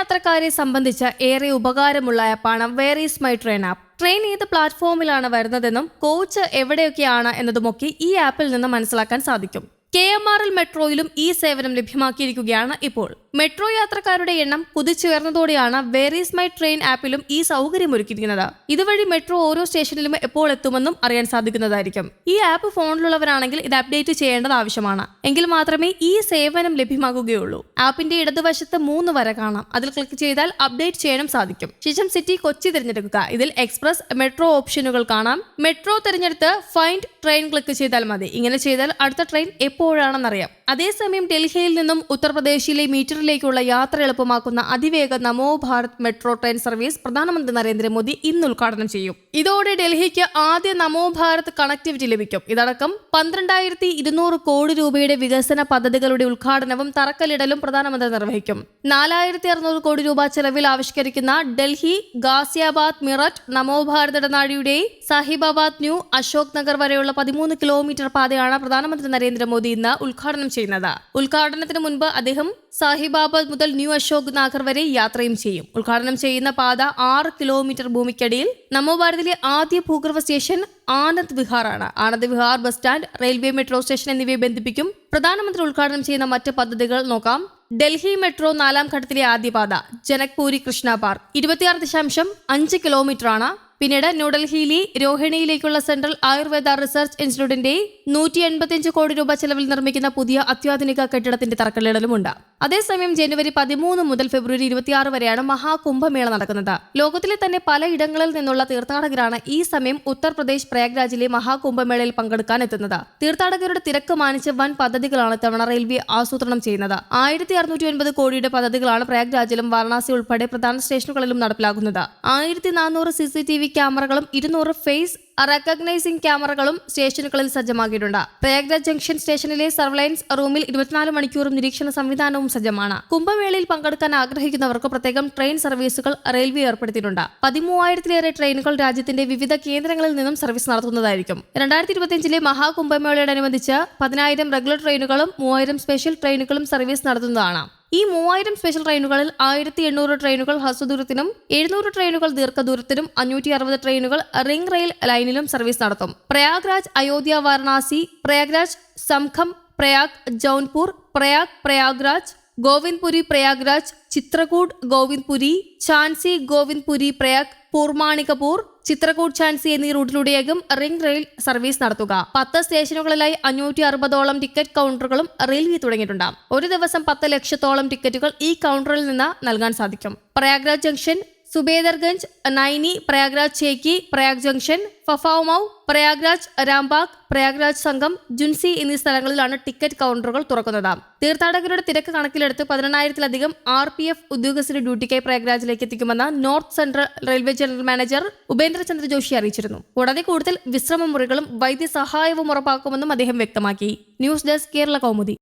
യാത്രക്കാരെ സംബന്ധിച്ച് ഏറെ ഉപകാരമുള്ള ആപ്പാണ് where is my train app train ഏത് പ്ലാറ്റ്ഫോമിലാണ് വരുന്നതെന്നും കോച്ച് എവിടെയൊക്കെയാണ് എന്നതുമൊക്കെ ഈ ആപ്പിൽ നിന്ന് മനസ്സിലാക്കാൻ സാധിക്കും. കെ എം ആർ എൽ മെട്രോയിലും ഈ സേവനം ലഭ്യമാക്കിയിരിക്കുകയാണ് ഇപ്പോൾ. മെട്രോ യാത്രക്കാരുടെ എണ്ണം കുതിച്ചുയർന്നതോടെയാണ് വേറീസ് മൈ ട്രെയിൻ ആപ്പിലും ഈ സൗകര്യം ഒരുക്കിയിരിക്കുന്നത് ഇതുവഴി മെട്രോ ഓരോ സ്റ്റേഷനിലും എപ്പോൾ എത്തുമെന്നും അറിയാൻ സാധിക്കുന്നതായിരിക്കും. ഈ ആപ്പ് ഫോണിലുള്ളവരാണെങ്കിൽ ഇത് അപ്ഡേറ്റ് ചെയ്യേണ്ടത് ആവശ്യമാണ്. എങ്കിൽ മാത്രമേ ഈ സേവനം ലഭ്യമാകുകയുള്ളൂ. ആപ്പിന്റെ ഇടതുവശത്ത് മൂന്ന് വര കാണാം. അതിൽ ക്ലിക്ക് ചെയ്താൽ അപ്ഡേറ്റ് ചെയ്യാനും സാധിക്കും. ശേഷം സിറ്റി കൊച്ചി തിരഞ്ഞെടുക്കുക. ഇതിൽ എക്സ്പ്രസ് മെട്രോ ഓപ്ഷനുകൾ കാണാം. മെട്രോ തിരഞ്ഞെടുത്ത് ഫൈൻഡ് ട്രെയിൻ ക്ലിക്ക് ചെയ്താൽ മതി. ഇങ്ങനെ ചെയ്താൽ അടുത്ത ട്രെയിൻ എപ്പോഴാണെന്നറിയാം. അതേസമയം ഡൽഹിയിൽ നിന്നും ഉത്തർപ്രദേശിലെ മീറ്ററിലേക്കുള്ള യാത്ര എളുപ്പമാക്കുന്ന അതിവേഗ Namo Bharat metro train service പ്രധാനമന്ത്രി നരേന്ദ്രമോദി ഇന്ന് ഉദ്ഘാടനം ചെയ്യും. ഇതോടെ ഡൽഹിക്ക് ആദ്യ നമോ ഭാരത് കണക്ടിവിറ്റി ലഭിക്കും. ഇതടക്കം പന്ത്രണ്ടായിരത്തി ഇരുന്നൂറ് കോടി രൂപയുടെ വികസന പദ്ധതികളുടെ ഉദ്ഘാടനവും തറക്കല്ലിടലും പ്രധാനമന്ത്രി നിർവഹിക്കും. നാലായിരത്തി അറുന്നൂറ് കോടി രൂപ ചെലവിൽ ആവിഷ്കരിക്കുന്ന ഡൽഹി ഗാസിയാബാദ് മിററ്റ് നമോ ഭാരത് ഇടനാഴിയുടെ സാഹിബാബാദ് ന്യൂ അശോക് നഗർ വരെയുള്ള പതിമൂന്ന് കിലോമീറ്റർ പാതയാണ് പ്രധാനമന്ത്രി നരേന്ദ്രമോദി ഇന്ന് ഉദ്ഘാടനം ചെയ്യുന്നത്. ഉദ്ഘാടനത്തിന് മുൻപ് അദ്ദേഹം സാഹിബാബാദ് മുതൽ ന്യൂ അശോക് നാഗർ വരെ യാത്രയും ചെയ്യും. ഉദ്ഘാടനം ചെയ്യുന്ന പാത ആറ് കിലോമീറ്റർ ഭൂമിക്കടിയിൽ നമോഭാരതിലെ ആദ്യ ഭൂഗർഭ station Anand വിഹാറാണ്. Anand Vihar bus stand railway metro station എന്നിവയെ ബന്ധിപ്പിക്കും. പ്രധാനമന്ത്രി ഉദ്ഘാടനം ചെയ്യുന്ന മറ്റ് പദ്ധതികൾ നോക്കാം. ഡൽഹി മെട്രോ നാലാം ഘട്ടത്തിലെ ആദ്യ പാത ജനക്പൂരി കൃഷ്ണ പാർക്ക്. ഇരുപത്തിയാറ് ദശാംശം അഞ്ച് കിലോമീറ്ററാണ് പിന്നീട് ന്യൂഡൽഹിയിലെ രോഹിണിയിലേക്കുള്ള സെൻട്രൽ ആയുർവേദ റിസർച്ച് ഇൻസ്റ്റിറ്റ്യൂട്ടിന്റെ നൂറ്റി എൺപത്തിയഞ്ച് കോടി രൂപ ചെലവിൽ നിർമ്മിക്കുന്ന പുതിയ അത്യാധുനിക കെട്ടിടത്തിന്റെ തറക്കല്ലിടലുമുണ്ട്. അതേസമയം ജനുവരി പതിമൂന്ന് മുതൽ ഫെബ്രുവരി ഇരുപത്തിയാറ് വരെയാണ് മഹാകുംഭമേള നടക്കുന്നത്. ലോകത്തിലെ തന്നെ പലയിടങ്ങളിൽ നിന്നുള്ള തീർത്ഥാടകരാണ് ഈ സമയം ഉത്തർപ്രദേശ് പ്രയാഗ്രാജിലെ മഹാകുംഭമേളയിൽ പങ്കെടുക്കാൻ എത്തുന്നത്. തീർത്ഥാടകരുടെ തിരക്ക് മാനിച്ച് വൻ പദ്ധതികളാണ് തവണ റെയിൽവേ ആസൂത്രണം ചെയ്യുന്നത്. ആയിരത്തി അറുന്നൂറ്റി ഒൻപത് കോടിയുടെ പദ്ധതികളാണ് പ്രയാഗ്രാജിലും വാരണാസി ഉൾപ്പെടെ പ്രധാന സ്റ്റേഷനുകളിലും നടപ്പിലാക്കുന്നത്. ആയിരത്തി നാനൂറ് സി സി ടി വി ക്യാമറകളും ഇരുന്നൂറ് ഫേസ് റെക്കഗ്നൈസിംഗ് ക്യാമറകളും സ്റ്റേഷനുകളിൽ സജ്ജമാക്കിയിട്ടുണ്ട്. പ്രയാഗ്രാജ് ജംഗ്ഷൻ സ്റ്റേഷനിലെ സർവൈലൻസ് റൂമിൽ ഇരുപത്തിനാല് മണിക്കൂറും നിരീക്ഷണ സംവിധാനവും സജ്ജമാണ്. കുംഭമേളയിൽ പങ്കെടുക്കാൻ ആഗ്രഹിക്കുന്നവർക്ക് പ്രത്യേകം ട്രെയിൻ സർവീസുകൾ റെയിൽവേ ഏർപ്പെടുത്തിയിട്ടുണ്ട്. പതിമൂവായിരത്തിലേറെ ട്രെയിനുകൾ രാജ്യത്തിന്റെ വിവിധ കേന്ദ്രങ്ങളിൽ നിന്നും സർവീസ് നടത്തുന്നതായിരിക്കും. രണ്ടായിരത്തി ഇരുപത്തിയഞ്ചിലെ മഹാകുംഭമേളയോടനുബന്ധിച്ച് പതിനായിരം റെഗുലർ ട്രെയിനുകളും മൂവായിരം സ്പെഷ്യൽ ട്രെയിനുകളും സർവീസ് നടത്തുന്നതാണ്. ഈ മൂവായിരം സ്പെഷ്യൽ ട്രെയിനുകളിൽ ആയിരത്തി എണ്ണൂറ് ട്രെയിനുകൾ ഹ്രസ്വദൂരത്തിനും എഴുന്നൂറ് ട്രെയിനുകൾ ദീർഘദൂരത്തിനും അഞ്ഞൂറ്റി അറുപത് ട്രെയിനുകൾ റിംഗ് റെയിൽ ലൈനിലും സർവീസ് നടത്തും. പ്രയാഗ്രാജ് അയോധ്യ വാരണാസി പ്രയാഗ്രാജ് സംഖം പ്രയാഗ് ജൗൻപൂർ പ്രയാഗ് പ്രയാഗ്രാജ് ഗോവിന്ദ്പുരി പ്രയാഗ്രാജ് ചിത്രകൂട് ഗോവിന്ദ്പുരി ഝാൻസി ഗോവിന്ദ്പുരി പ്രയാഗ് പൂർമാണികപൂർ ചിത്രകൂട് ചാൻസി എന്നീ റൂട്ടിലൂടെയാകും റിംഗ് റെയിൽ സർവീസ് നടത്തുക. പത്ത് സ്റ്റേഷനുകളിലായി അഞ്ഞൂറ്റി അറുപതോളം ടിക്കറ്റ് കൗണ്ടറുകളും റെയിൽവേ തുടങ്ങിയിട്ടുണ്ട്. ഒരു ദിവസം പത്ത് ലക്ഷത്തോളം ടിക്കറ്റുകൾ ഈ കൗണ്ടറിൽ നിന്ന് നൽകാൻ സാധിക്കും. പ്രയാഗ്രാജ് ജംഗ്ഷൻ സുബേദർഗഞ്ച് നൈനി പ്രയാഗ്രാജ് ചേക്കി പ്രയാഗ് ജംഗ്ഷൻ ഫഫാവുമൌ പ്രയാഗ്രാജ് രാംബാഗ് പ്രയാഗ്രാജ് സംഘം ജുൻസി എന്നീ സ്ഥലങ്ങളിലാണ് ടിക്കറ്റ് കൗണ്ടറുകൾ തുറക്കുന്നത്. തീർത്ഥാടകരുടെ തിരക്ക് കണക്കിലെടുത്ത് പതിനെണ്ണായിരത്തിലധികം ആർ പി എഫ് ഉദ്യോഗസ്ഥരുടെ ഡ്യൂട്ടിക്കായി പ്രയാഗ്രാജിലേക്ക് എത്തിക്കുമെന്ന് north central railway general manager Upendra Chandra Joshi അറിയിച്ചിരുന്നു. കൂടാതെ കൂടുതൽ വിശ്രമ മുറികളും വൈദ്യസഹായവും ഉറപ്പാക്കുമെന്നും അദ്ദേഹം വ്യക്തമാക്കി. News desk Kerala Kaumudi.